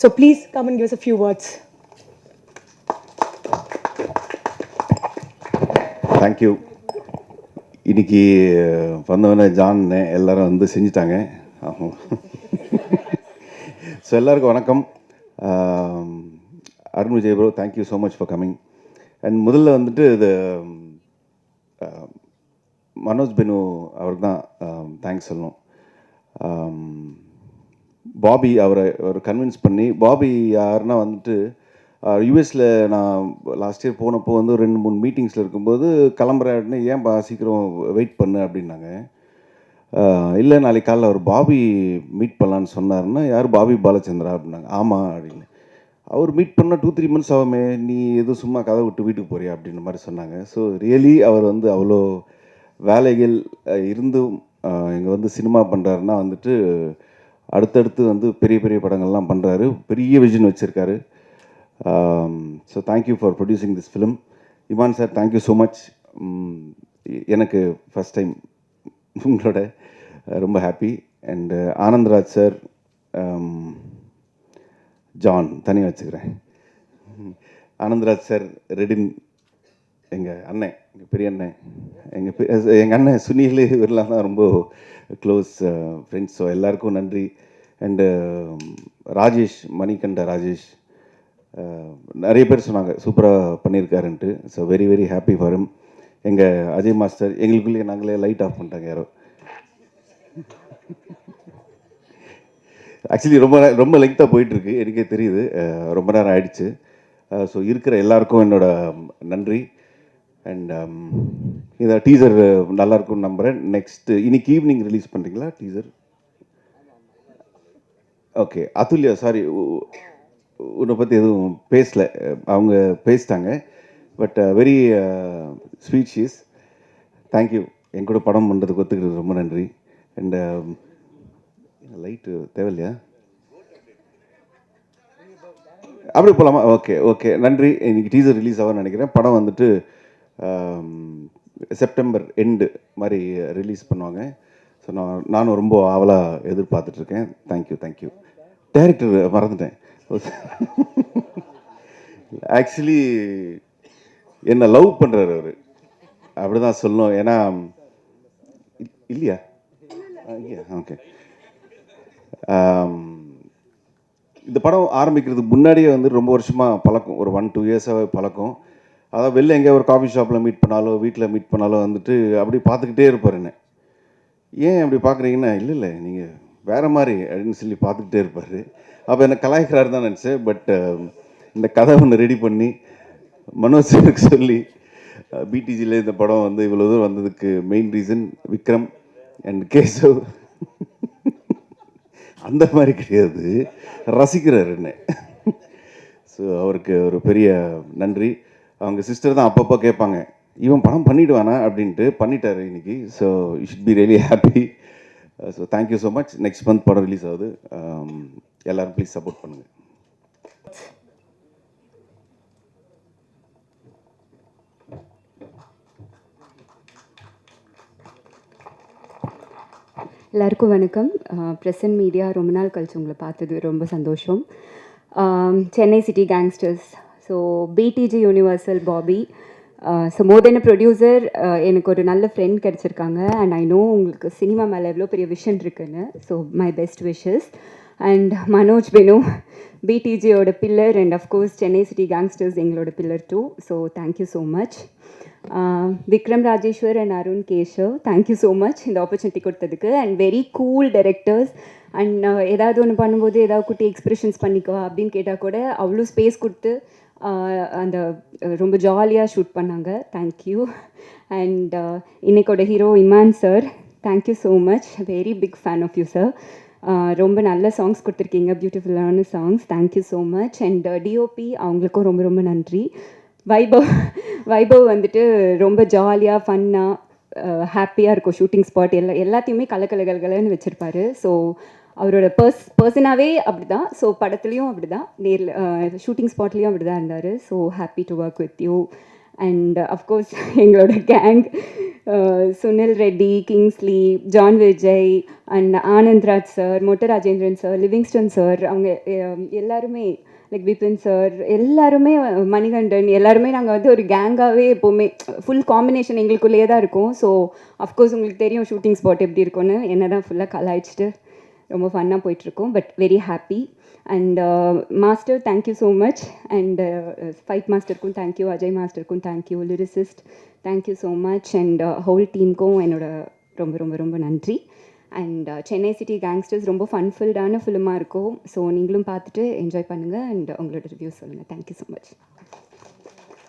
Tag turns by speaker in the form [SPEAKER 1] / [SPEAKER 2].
[SPEAKER 1] So please come and give us a few words.
[SPEAKER 2] Thank you இன்னைக்கு வந்தவனே John எல்லாரும் வந்து செஞ்சிட்டாங்க. ஸோ எல்லாருக்கும் வணக்கம். Arun Vijay bro thank you so much for coming and முதல்ல வந்துட்டு இது மனோஜ் பெனு அவருக்கு தான் தேங்க்ஸ் சொல்லணும். பாபி அவரை அவர் கன்வின்ஸ் பண்ணி பாபி யாருன்னா வந்துட்டு யூஎஸில் நான் லாஸ்ட் இயர் போனப்போ வந்து ரெண்டு மூணு மீட்டிங்ஸில் இருக்கும்போது கிளம்புறாருன்னு ஏன் பா சீக்கிரம் வெயிட் பண்ணு அப்படின்னாங்க. இல்லை நாளைக்கு காலைல அவர் பாபி மீட் பண்ணலான்னு சொன்னார்னா யார் பாபி பாலச்சந்திரா அப்படின்னாங்க. ஆமாம் அப்படின்னு. அவர் மீட் பண்ணால் டூ த்ரீ மந்த்ஸ் ஆகுமே நீ எதுவும் சும்மா கதை விட்டு வீட்டுக்கு போறியா அப்படின்ற மாதிரி சொன்னாங்க. ஸோ ரியலி அவர் வந்து அவ்வளோ வேலைகள் இருந்தும் இங்கே வந்து சினிமா பண்ணுறாருன்னா வந்துட்டு அடுத்தடுத்து வந்து பெரிய பெரிய படங்கள்லாம் பண்ணுறாரு பெரிய விஜன் வச்சுருக்காரு. So thank you for producing this film Imman sir thank you so much எனக்கு ஃபஸ்ட் டைம் உங்களோட ரொம்ப happy and Anandraj sir John தனியாக வச்சுக்கிறேன். ஆனந்த்ராஜ் சார் ரெடின் எங்கள் அண்ணன் எங்கள் பெரிய அண்ணன் எங்கள் எங்கள் அண்ணன் சுனில் இவரெல்லாம் தான் ரொம்ப க்ளோஸ் ஃப்ரெண்ட்ஸ் ஸோ எல்லாருக்கும் நன்றி. அண்டு ராஜேஷ் மணிகண்ட ராஜேஷ் நிறைய பேர் சொன்னாங்க சூப்பராக பண்ணியிருக்காருன்ட்டு. So very very happy for him. எங்கள் அஜய் மாஸ்டர் எங்களுக்குள்ளேயே நாங்களே லைட் ஆஃப் பண்ணிட்டாங்க யாரோ. ஆக்சுவலி ரொம்ப ரொம்ப லெங்க்த்தாக போயிட்டுருக்கு. எனக்கே தெரியுது. ரொம்ப நேரம் ஆயிடுச்சு. ஸோ இருக்கிற எல்லாருக்கும் என்னோட நன்றி. அண்ட் um, இதை டீசர் நல்லாயிருக்கும்னு நம்புகிறேன் நெக்ஸ்ட்டு இன்னைக்கு ஈவினிங் ரிலீஸ் பண்ணுறீங்களா டீசர் ஓகே அதுல்யா? சாரி உன்னை பற்றி எதுவும் பேசல. அவங்க பேசிட்டாங்க. But very sweet she's thank you என் கூட படம் பண்ணுறதுக்கு ஒத்துக்கிறது ரொம்ப நன்றி. அண்டு um, லைட்டு தேவையில்லையா? அப்படி போகலாமா ஓகே ஓகே நன்றி. இன்னைக்கு டீசர் ரிலீஸ் ஆகும்னு நினைக்கிறேன். படம் வந்துட்டு செப்டம்பர் எண்டு மாதிரி ரிலீஸ் பண்ணுவாங்க. ஸோ நான் நானும் ரொம்ப ஆவலாக எதிர்பார்த்துட்ருக்கேன். Thank you thank you director மறந்துட்டேன். ஆக்சுவலி என்னை லவ் பண்ணுறாரு அவர். அப்படி தான் சொல்லணும். ஏன்னா இல்லையா? இல்லையா? ஓகே இந்த படம் ஆரம்பிக்கிறதுக்கு முன்னாடியே வந்து ரொம்ப வருஷமாக பழக்கம். ஒரு ஒன் டூ இயர்ஸாகவே பழக்கம். அதாவது வெளில எங்கேயோ ஒரு காஃபி ஷாப்பில் மீட் பண்ணாலோ வீட்டில் மீட் பண்ணாலோ வந்துட்டு அப்படி பார்த்துக்கிட்டே இருப்பார் என்ன. ஏன் அப்படி பார்க்குறீங்கன்னா இல்லை இல்லை நீங்கள் வேறு மாதிரி அப்படின்னு சொல்லி பார்த்துக்கிட்டே இருப்பார். அப்போ என்ன கலாய்க்கிறாரு தான் நினச்சேன். பட் um, இந்த கதை ஒன்று ரெடி பண்ணி மனோஜ் சாருக்கு சொல்லி பிடிஜியில் இந்த படம் வந்து இவ்வளோ தூரம் வந்ததுக்கு main reason Vikram and Keshav. அந்த மாதிரி கிடையாது. ரசிக்கிறார் என்ன. ஸோ அவருக்கு ஒரு பெரிய நன்றி. அவங்க சிஸ்டர் தான் அப்பப்போ கேட்பாங்க. இவன் படம் பண்ணிவிடுவானா அப்படின்ட்டு பண்ணிட்டாரு இன்னைக்கு. So you should be really happy so thank you so much next month படம் ரிலீஸ் ஆகுது. Um, எல்லோரும் ப்ளீஸ் சப்போர்ட் பண்ணுங்கள்
[SPEAKER 3] எல்லாருக்கும் வணக்கம். Uh, ப்ரெசன்ட் மீடியா ரொம்ப நாள் கழிச்சு உங்களை பார்த்தது ரொம்ப சந்தோஷம். Chennai City Gangsters so BTG Universal Bobby so more than producer எனக்கு ஒரு நல்ல ஃப்ரெண்ட் கிடச்சிருக்காங்க. அண்ட் ஐ நோ உங்களுக்கு சினிமா மேலே எவ்வளோ பெரிய விஷன் இருக்குன்னு. So my best wishes and Manoj Benu பிடிஜியோட pillar and of course Chennai City Gangsters எங்களோட pillar too so thank you so much Vikram Rajeshwar and Arun Keshav thank you so much இந்த opportunity கொடுத்ததுக்கு. And very cool directors and ஏதாவது ஒன்று பண்ணும்போது ஏதாவது குட்டி expressions பண்ணிக்கோ அப்படின்னு கேட்டால் கூட அவ்வளோ ஸ்பேஸ் கொடுத்து அந்த ரொம்ப ஜாலியாக ஷூட் பண்ணாங்க. Thank you and இன்னைக்கோட hero Imman sir thank you so much very big fan of you sir ரொம்ப நல்ல சாங்ஸ் கொடுத்துருக்கீங்க. பியூட்டிஃபுல்லான songs thank you so much and DOP அவங்களுக்கும் ரொம்ப ரொம்ப நன்றி. வைபவ் வைபவ் வந்துட்டு ரொம்ப ஜாலியாக ஃபன்னாக ஹாப்பியாக இருக்கும். ஷூட்டிங் ஸ்பாட் எல்லா எல்லாத்தையுமே கலக்கலகலகலன்னு வச்சுருப்பாரு. ஸோ அவரோட பர்ஸ் பர்சனாகவே அப்படி தான் ஸோ படத்துலேயும் அப்படி தான் நேரில் ஷூட்டிங் ஸ்பாட்லேயும் அப்படி தான் இருந்தார். So happy to work with you and of course எங்களோட gang Sunil Reddy Kingsley John Vijay and Anandraj sir Motta Rajendran sir Livingston sir அவங்க எல்லாருமே லைக் விபின் சார் எல்லாருமே மணிகண்டன் எல்லாருமே நாங்கள் வந்து ஒரு கேங்காகவே எப்போவுமே ஃபுல் காம்பினேஷன் எங்களுக்குள்ளேயே தான் இருக்கும் ஸோ அஃப்கோர்ஸ் உங்களுக்கு தெரியும் ஷூட்டிங் ஸ்பாட் எப்படி இருக்கும்னு. என்ன தான் ஃபுல்லாக கலாய்ச்சிட்டு ரொம்ப ஃபன்னாக போயிட்டுருக்கோம் but very happy and master thank you so much and fight மாஸ்டருக்கும் thank you Ajay மாஸ்டருக்கும் thank you lyricist thank you so much and whole டீமுக்கும் என்னோட ரொம்ப ரொம்ப ரொம்ப நன்றி. அண்ட் சென்னை சிட்டி கேங்ஸ்டர்ஸ் ரொம்ப ஃபன்ஃபில்டான ஃபிலிமாக இருக்கும். ஸோ நீங்களும் பார்த்துட்டு என்ஜாய் பண்ணுங்கள் அண்ட் உங்களோட ரிவ்யூ சொல்லுங்கள் தேங்க்யூ ஸோ மச்